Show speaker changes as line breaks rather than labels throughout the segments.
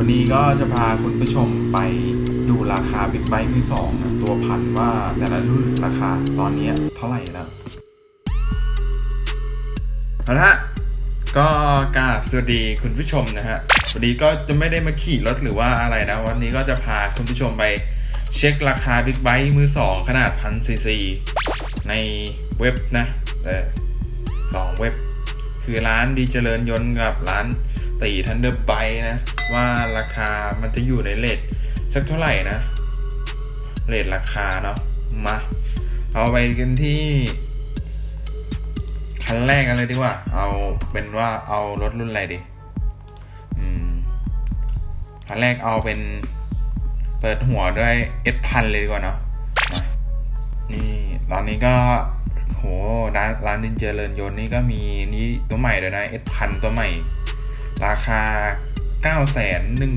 วันนี้ก็จะพาคุณผู้ชมไปดูราคาบิ๊กไบค์มือสองตัวพันว่าแต่ละรุ่นราคาตอนนี้เท่าไหร่แล้วเอาละฮะก็กราบสวัสดีคุณผู้ชมนะฮะวันนี้ก็จะไม่ได้มาขี่รถหรือว่าอะไรนะ วันนี้ก็จะพาคุณผู้ชมไปเช็คราคาบิ๊กไบค์มือสองขนาดพันซีซีในเว็บนะเออสองเว็บ คือร้านดีเจริญยนต์กับร้าน ตีทันเดอร์ไบนะ ว่าราคามันจะอยู่ในเลทสักเท่าไหร่นะเลทราคาเนาะมาเอาไปกันที่คันแรกกันเลยดีกว่า เอาเป็นว่าเอารถรุ่นอะไรดีอืมคันแรกเอาเป็นเปิดหัวด้วยเอสพันเลยดีกว่าเนาะนี่ตอนนี้ก็โหร้านร้านดินเจริญยนต์นี่ก็มีนี่ตัวใหม่เลยนะเอสพันตัวใหม่ ราคา9ก้าแสนหนึ่ง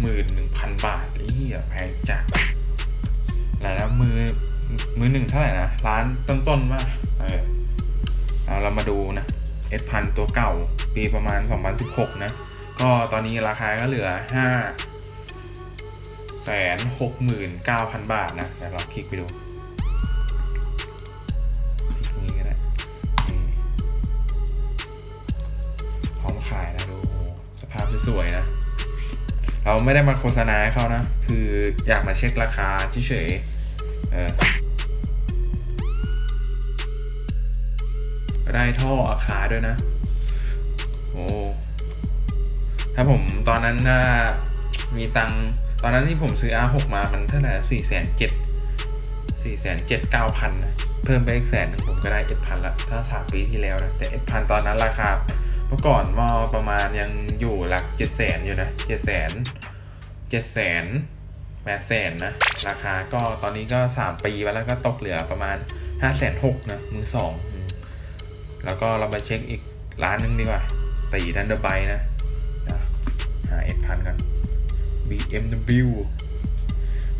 หมื่นหนึ่งพันบาทเฮียแพงจัดแล้วนะมือมือหนึ่งเท่าไหร่นะร้านต้นๆว่าเออเอาเรามาดูนะเอสพันตัวเก่า ปีประมาณ 2016 นะ ก็ตอนนี้ราคาก็เหลือ5แสนหกหมื่นเก้าพันบาทนะเดี๋ยวเราคลิกไปดู สวยนะ เราไม่ได้มาโฆษณาให้เขานะ คืออยากมาเช็คราคาเฉยๆเออได้ท่ออาคาด้วยนะ โอ้ ถ้าผมตอนนั้นถ้ามีตังตอนนั้นที่ผมซื้อ R6 มามันเท่าไหร่สี่แสนเจ็ดสี่แสนเจ็ดเก้าพันนะ เพิ่มไปอีกแสนหนึ่งผมก็ได้เอ็ดพันละ ถ้าสามปีที่แล้วนะ แต่เอ็ดพันตอนนั้นราคา เมื่อก่อนมอประมาณยังอยู่หลักเจ็ดแสนอยู่นะเจ็ดแสนเจ็ดแสนแปดแสนนะ ราคาก็ตอนนี้ก็สามปีไปแล้วก็ตกเหลือประมาณห้าแสนหกนะมือสองแล้วก็เรามาเช็คอีกร้านหนึงดีกว่าตีดันเดอร์ไบนะหาเอ็ดพันกัน BMW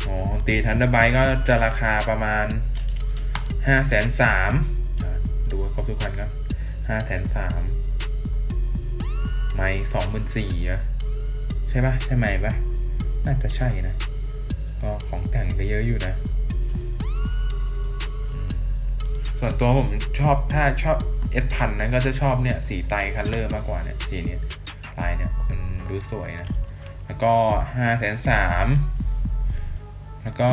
อ๋อตีทันเดอร์ไบก็จะราคาประมาณห้าแสนสามดูครบทุกคันครับห้าแสนสาม ไม่สองหมื่นสี่อะใช่ปะใช่ไหมปะน่าจะใช่นะก็ของแต่งก็เยอะอยู่นะ ส่วนตัวผมชอบถ้าชอบเอสพันนั้นก็จะชอบเนี่ยสีไตคัลเลอร์มากกว่าเนี่ยสีเนี้ยลายเนี่ยมันดูสวยนะ แล้วก็ห้าแสนสามแล้วก็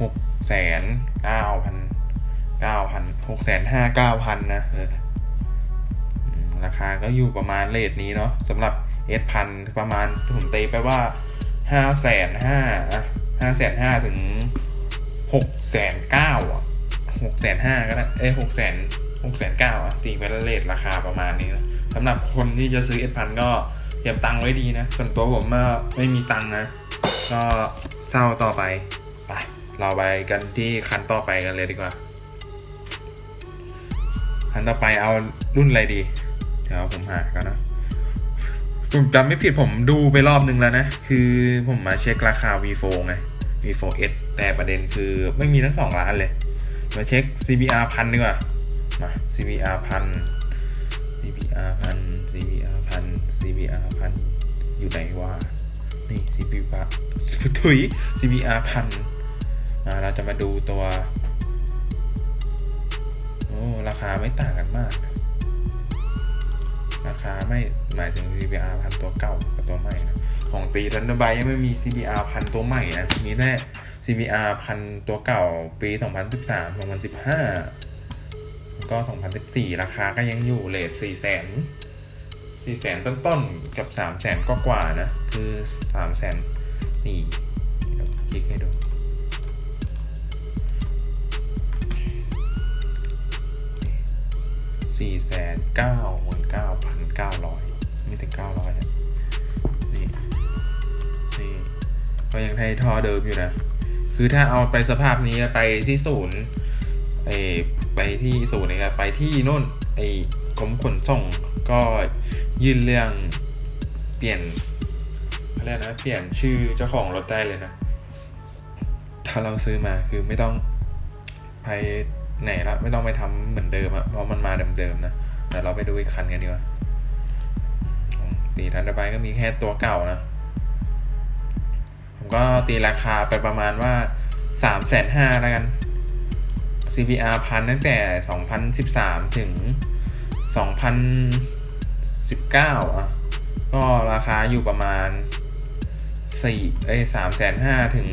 หกแสนเก้าพันเก้าพันหกแสนห้าเก้าพันนะเออ ราคาก็อยู่ประมาณเลทนี้เนาะสำหรับเอสพันประมาณผมตีไปว่าห้าแสนห้าห้าแสนห้าถึงหกแสนเก้าอะหกแสนห้าก็ได้เอ้หกแสนหกแสนเก้าอะตีไปแล้วเลทราคาประมาณนี้นะสำหรับคนที่จะซื้อเอสพันก็เตรียมตังค์ไว้ดีนะ ส่วนตัวผมไม่มีตังค์นะ ก็เศร้าต่อไปไปเราไปกันที่คันต่อไปกันเลยดีกว่า คันต่อไปเอารุ่นอะไรดี เดี๋ยวผมหากันนะผมจำไม่ผิดผมดูไปรอบนึงแล้วนะ คือผมมาเช็คราคา V4 ไง V4S แต่ประเด็นคือไม่มีทั้งสองร้านเลย มาเช็ค CBR พันดีกว่า มา CBR พัน CBR พัน CBR พัน CBR พันอยู่ไหนวะนี่ CBR ถุย CBR พันมาเราจะมาดูตัว โอ้ ราคาไม่ต่างกันมาก ราคาไม่หมายถึง CBR พันตัวเก่ากับตัวใหม่นะของปีรันเดอร์ไบยังไม่มี CBR พันตัวใหม่นะมีแค่ CBR พันตัวเก่าปี 2013 2015 ก็ 2014 ราคาก็ยังอยู่เลท4แสน4แสนต้นๆ กับ3แสนก็กว่านะ คือ3แสนนี่คลิกให้ดู สี่แสนเก้าหมื่นเก้าพันเก้าร้อยไม่ถึงเก้าร้อยนะนี่นี่ก็ยังให้ท่อเดิมอยู่นะ คือถ้าเอาไปสภาพนี้ไปที่ศูนย์ไอไปที่ศูนย์นะครับไปที่นู่นไอกรมขนส่งก็ยื่นเรื่องเปลี่ยนอะไรยกนะเปลี่ยนชื่อเจ้าของรถได้เลยนะ ถ้าเราซื้อมาคือไม่ต้องไป ไหนละไม่ต้องไปทำเหมือนเดิมอะเพราะมันมาเดิมๆนะแต่เราไปดูอีกคันกันดีกว่าตีทันเดอร์ไบก็มีแค่ตัวเก่านะ ผมก็ตีราคาไปประมาณว่าสามแสนห้าแล้วกัน CPR พันตั้งแต่ 2013 ถึง 2019 อะ ก็ราคาอยู่ประมาณ4เอ้ย3แสนห้าถึง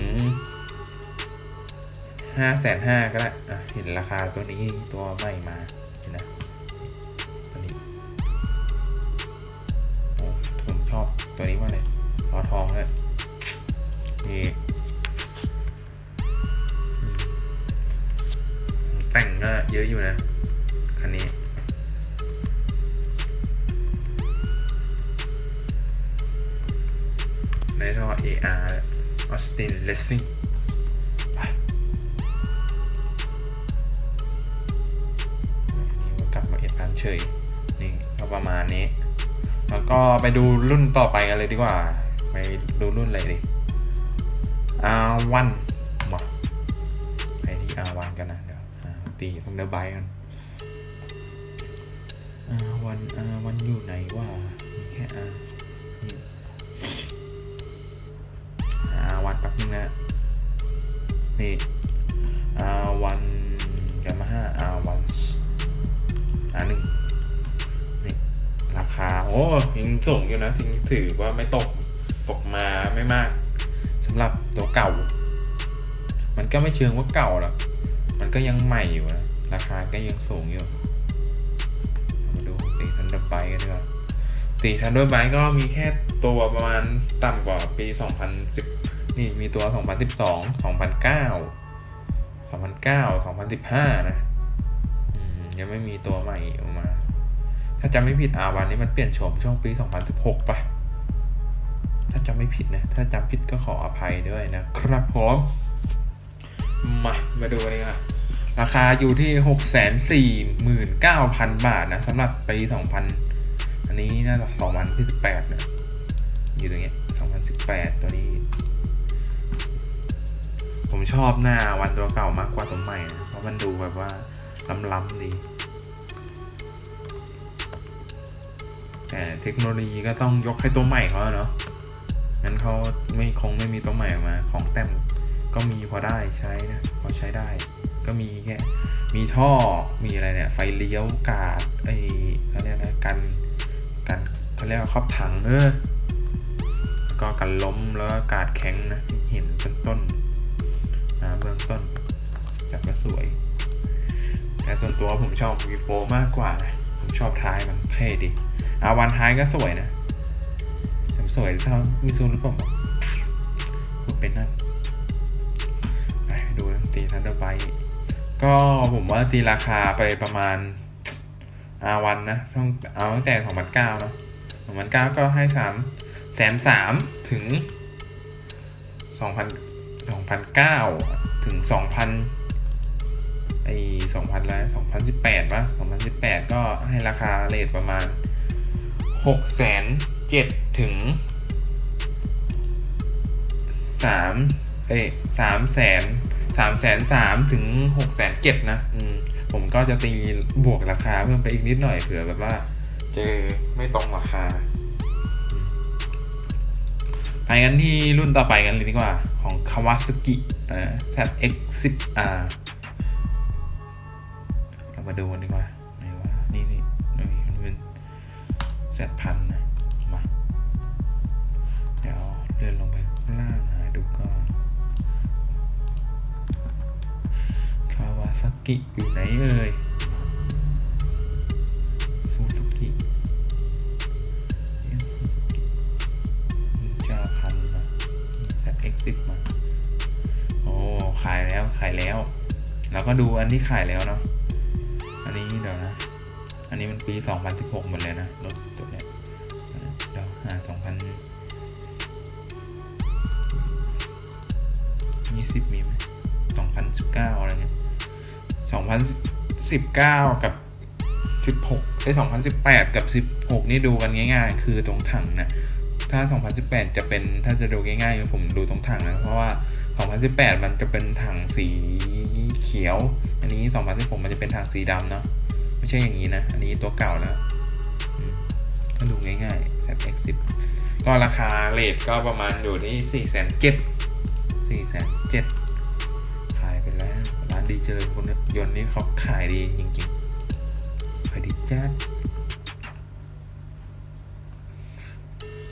5แสนห้าก็ได้อะเห็นราคาตัวนี้ตัวใหม่มาเห็นนะตัวนี้โอ้ผมชอบตัวนี้มากเลยทอทองเลยนี่แต่งก็เยอะอยู่นะคันนี้ในท่อ AR Austin Racing ก็ไปดูรุ่นต่อไปกันเลยดีกว่า ไปดูรุ่นอะไรดิ R1 มาไปที่ R1 กันนะเดี๋ยวตีตรงเดอร์ไบกัน R1 R1 อยู่ไหนวะมีแค่ R นี่ R1 แป๊บนึงนะนี่ R1 Yamaha R1 R1 นี่ราคา โอ้ยังสูงอยู่นะทิ้งถือว่าไม่ตกตกมาไม่มากสำหรับตัวเก่า มันก็ไม่เชิงว่าเก่าหรอกมันก็ยังใหม่อยู่นะ ราคาก็ยังสูงอยู่ มาดูตีทันเดอร์ไบกันดีกว่าตีทันเดอร์ไบก็มีแค่ตัวประมาณต่ำกว่าปี 2010 นี่มีตัว 2012 2009 2009 2015 นะอืมยังไม่มีตัวใหม่ออกมา ถ้าจำไม่ผิดอาวันนี้มันเปลี่ยนโฉมช่วงปี 2016ปะถ้าจำไม่ผิดนะ ถ้าจำผิดก็ขออภัยด้วยนะครับผมมา มาดูกันดีกว่าราคาอยู่ที่ 649,000 บาทนะสำหรับปี 2000 อันนี้น่าจะ2018นะ อยู่ตรงเนี้ย2018 ตัวนี้ ผมชอบหน้าวันตัวเก่ามากกว่าตัวใหม่นะเพราะมันดูแบบว่าล้ำๆดี แต่เทคโนโลยีก็ต้องยกให้ตัวใหม่เขาเนาะงั้นเขาไม่คงไม่มีตัวใหม่ออกมา ของแต้มก็มีพอได้ใช้นะพอใช้ได้ ก็มีแค่มีท่อมีอะไรเนี่ย ไฟเลี้ยวกาดไอเขาเรียกอะไรกันกันเขาเรียกว่าครอบถังเออก็กันล้มแล้วกาดแข็งนะที่เห็นเป็นต้นอ่าเบื้องต้นจัดว่าสวย แต่ส่วนตัวผมชอบวีโฟมากกว่านะผมชอบท้ายมันเท่ดี อาวันท้ายก็สวยนะแต่สวยเท่ามิซูหรือเปล่าพูดเป็นนั่นไปดูตีทันเดอร์ไบก็ผมว่าตีราคาไปประมาณอาวันนะต้องเอาตั้งแต่2009เนาะ2009ก็ให้สามแสนสามถึงสองพันสองพันเก้าถึงสองพันไอสองพันแล้วสองพันสิบแปดวะสองพันสิบแปดก็ให้ราคาเลทประมาณ หกแสนเจ็ดถึงสามเอ้สามแสนสามแสนสามถึงหกแสนเจ็ดนะ อืม ผมก็จะตีบวกราคาเพิ่มไปอีกนิดหน่อยเผื่อแบบว่าเจอไม่ตรงราคาไปกันที่รุ่นต่อไปกันเลยดีกว่า ของ Kawasaki เอ่อ ZX10R เรามาดูกันดีกว่า Z พันนะมา เดี๋ยวเลื่อนลงไปข้างล่างหาดูก่อน Kawasaki อยู่ไหนเอ่ย Suzuki จะพันมาจาก X10 มา โอ้ ขายแล้วขายแล้ว เราก็ดูอันที่ขายแล้วเนาะ นนี้มันปี 2016 หมดเลยนะรถตัวเนี้ยเดี๋ยวหา2000 20 มีไหม2019 อะไรเนี่ย2019 กับ 16ไอ้2018 กับ 16 นี่ดูกันง่าย ๆ คือตรงถังนะถ้า 2018 จะเป็นถ้าจะดูง่ายๆผมดูตรงถังนะ เพราะว่า 2018 มันจะเป็นถังสีเขียว อันนี้ 2016 มันจะเป็นถังสีดำเนาะ ไม่ใช่อย่างนี้นะ อันนี้ตัวเก่าแล้วอืมก็ดูง่ายๆ ZX10 ก็ราคาเลทก็ประมาณอยู่ที่สี่แสนเจ็ดสี่แสนเจ็ดขายไปแล้ว ร้านดีเจริญคนยนต์นี่เขาขายดีจริงๆ ขายดีจัด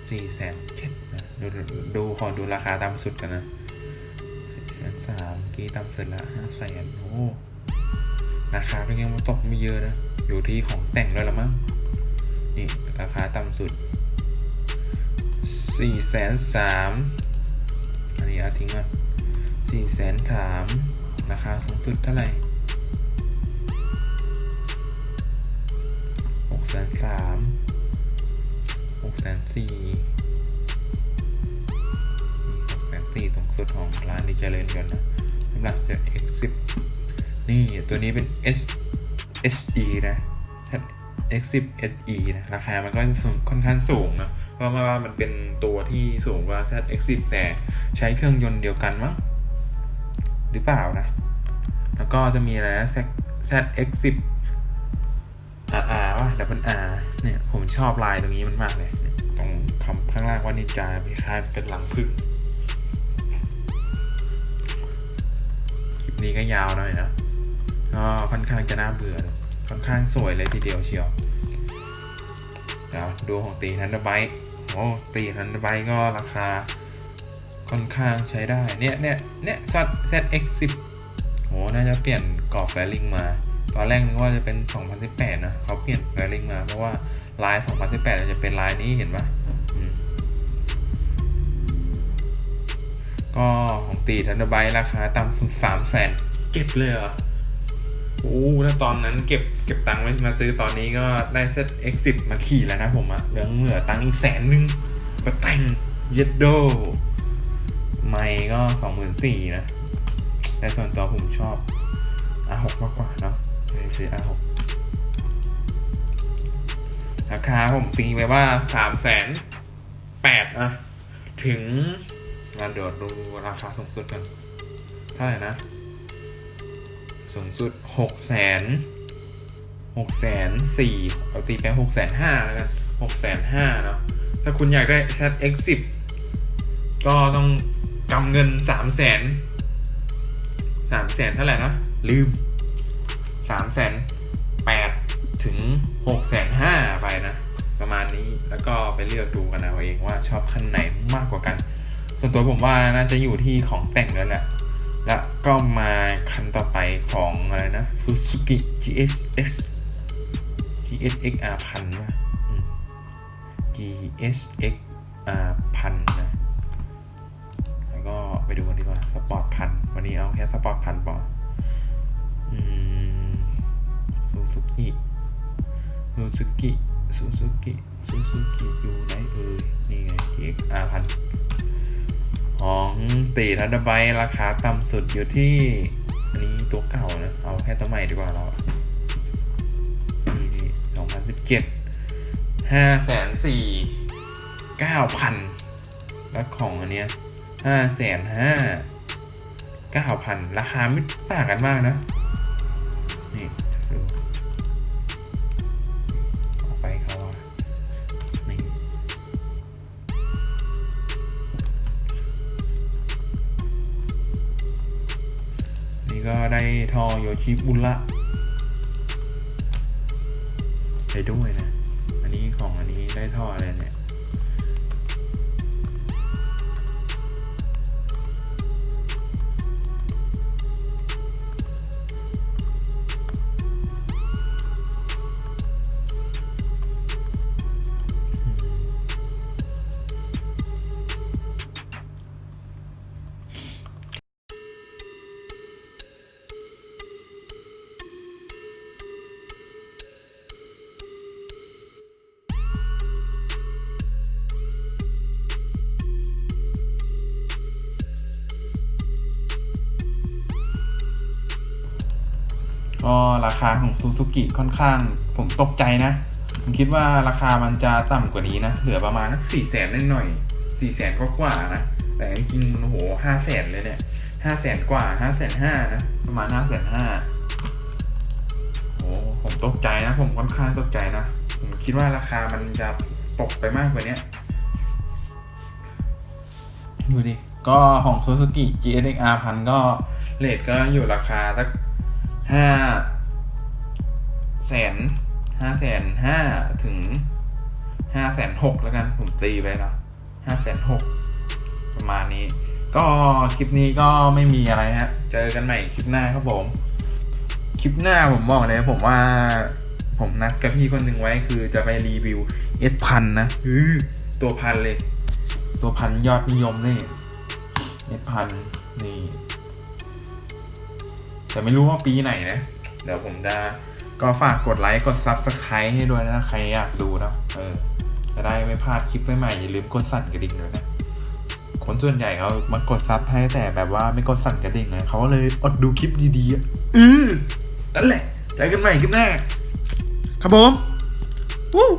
สี่แสนเจ็ดนะดูดูดูขอดูราคาต่ำสุดกันนะสี่แสนสามกี้ต่ำสุดละห้าแสนโอ้ ราคาก็ยังตกไม่เยอะนะ อยู่ที่ของแต่งด้วยละมั้ง นี่ราคาต่ำสุดสี่แสนสามอันนี้เอาทิ้งมาสี่แสนสามราคาสูงสุดเท่าไหร่หกแสนสามหกแสนสี่หกแสนสี่สูงสุดของร้านดีเจริญกันนะสำหรับเซ็ต X10 นี่ ตัวนี้เป็น S SE นะ X10 SE นะ ราคามันก็สูงค่อนข้างสูงนะ เพราะว่ามันเป็นตัวที่สูงกว่า ZX10 แต่ใช้เครื่องยนต์เดียวกันมั้ง หรือเปล่านะ แล้วก็จะมีอะไรนะ ZX10 RR ว่า Double R เนี่ย ผมชอบลายตรงนี้มันมากเลย ตรงคำข้างล่างว่านินจาคล้ายเป็นหลังพึ่งคลิปนี้ก็ยาวหน่อยนะ ก็ค่อนข้างจะน่าเบื่อเลยค่อนข้างสวยเลยทีเดียวเชียวเดี๋ยวดูของตีทันเดอร์ไบต์โอ้ตีทันเดอร์ไบต์ก็ราคาค่อนข้างใช้ได้ เนี่ยเนี่ยเนี่ยซัด ZX10 โอ้น่าจะเปลี่ยนกรอบแฟลิงมา ตอนแรกนึกว่าจะเป็น 2018 นะเขาเปลี่ยนแฟลิงมา เพราะว่าลาย 2018 จะเป็นลายนี้เห็นปะก็ของตีทันเดอร์ไบต์ราคาต่ำสุด3แสนเก็บเลยเหรอ โอ้ถ้าตอนนั้นเก็บเก็บตังค์ไว้มาซื้อตอนนี้ก็ได้เซต X10 มาขี่แล้วนะผมอะเหลือเหลือตังค์อีกแสนนึงก็แต่งเยดโดไม่ก็สองหมื่นสี่นะ แต่ส่วนตัวผมชอบ R6 มากกว่าเนาะเลยซื้อ R6 ราคาผมตีไปว่าสามแสนแปดอะถึงมาเดี๋ยวดูราคาสูงสุดกันเท่าไหร่นะ สูงสุดหกแสนหกแสนสี่เอาตีไปหกแสนห้าแล้วกันหกแสนห้าเนาะถ้าคุณอยากได้ ZX10 ก็ต้องกำเงินสามแสนสามแสนเท่าไหร่นะ ลืมสามแสนแปดถึงหกแสนห้าไปนะ ประมาณนี้แล้วก็ไปเลือกดูกันเอาเองว่าชอบคันไหนมากกว่ากัน ส่วนตัวผมว่าน่าจะอยู่ที่ของแต่งแล้วแหละ แล้วก็มาคันต่อไปของอะไรนะ Suzuki GSX GSX R พันว่ะ GSX R พันนะ แล้วก็ไปดูกันดีกว่า สปอร์ตพัน วันนี้เอาแค่สปอร์ตพันพออืม Suzuki Suzuki Suzuki Suzuki อยู่ไหนเอ่ยนี่ไง GX R พัน ของตีทันเดอร์ไบราคาต่ำสุดอยู่ที่อันนี้ตัวเก่านะ เอาแค่ตัวใหม่ดีกว่าเรานี่นี่สองพันสิบเจ็ดห้าแสนสี่เก้าพันแล้วของอันเนี้ยห้าแสนห้าเก้าพันราคาไม่ต่างกันมากนะ นี่ ได้ทอโยชิบุระไปด้วยนะ อันนี้ของอันนี้ได้ท่ออะไรเนี่ย ก็ราคาของซูซูกิค่อนข้าง ผมตกใจนะ ผมคิดว่าราคามันจะต่ำกว่านี้นะ เหลือประมาณสักสี่แสนหน่อยสี่แสนกว่าๆนะ แต่จริงๆโอ้โหห้าแสนเลยเนี่ยห้าแสนกว่าห้าแสนห้านะ ประมาณห้าแสนห้าโอ้ผมตกใจนะ ผมค่อนข้างตกใจนะ ผมคิดว่าราคามันจะตกไปมากกว่านี้ดูดิ ก็ของ Suzuki GSX-R พันก็เลทก็อยู่ราคาสัก ห้าแสนห้าแสนห้าถึงห้าแสนหกแล้วกันผมตีไปเนาะห้าแสนหกประมาณนี้ ก็คลิปนี้ก็ไม่มีอะไรฮะ เจอกันใหม่คลิปหน้าครับผม คลิปหน้าผมบอกเลยผมว่าผมนัดกับพี่คนหนึ่งไว้คือจะไปรีวิวเอสพันนะอือตัวพันเลย ตัวพันยอดนิยมนี่เอสพันนี่ แต่ไม่รู้ว่าปีไหนนะ เดี๋ยวผมจะก็ฝากกดไลค์กดซับสไครต์ให้ด้วยนะใครอยากดูเนาะเออจะได้ไม่พลาดคลิปใหม่ๆอย่าลืมกดสั่นกระดิ่งด้วยนะคนส่วนใหญ่เขามากดซับให้แต่แบบว่าไม่กดสั่นกระดิ่งนะเขาก็เลยอดดูคลิปดีๆอือนั่นแหละเจอกันใหม่คลิปหน้าครับผมวู้